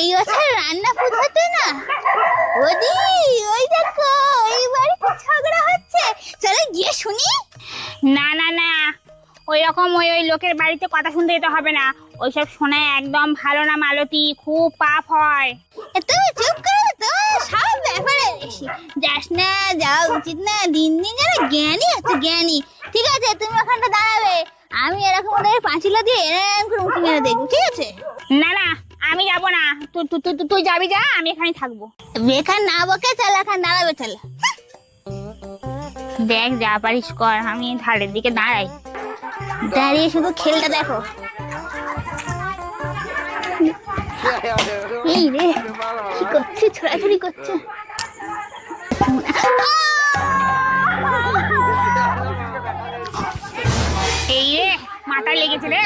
এই বছর রান্না ফুট হতো না? ওদি ওই দেখো এই বাড়িতে ঝগড়া হচ্ছে। চলো গিয়ে শুনি। না না না। ওই রকম ওই ওই লোকের বাড়িতে কথা শুনতে যেতে হবে না। ওইসব শোনায় একদম ভালো না মালতী খুব পাপ হয়। তুমি চুপ করো তো সব ব্যাপারে বেশি। যাস না যাওয়া উচিত না। দিন দিন যেন জ্ঞানী হচ্ছে জ্ঞানী। ঠিক আছে তুমি ওখানটা দাঁড়াবে। আমি এরকম ওদের পাঁচিলা দিয়ে এরকম করে উঁকি মেরে দেখব ঠিক আছে? না যাব না। তুই তুই তুই- তুই যাবি যা আমি এখানে থাকব। বেকার না বকে চল এখন দাঁড়াবে চল দেখ যা পারিস কর আমি ধারের দিকে দাঁড়াই। দাঁড়িয়ে শুধু খেলটা দেখো। এই রে কি করছে ছোড়াছুড়ি করছে? এই রে মাথায় লেগেছে রে।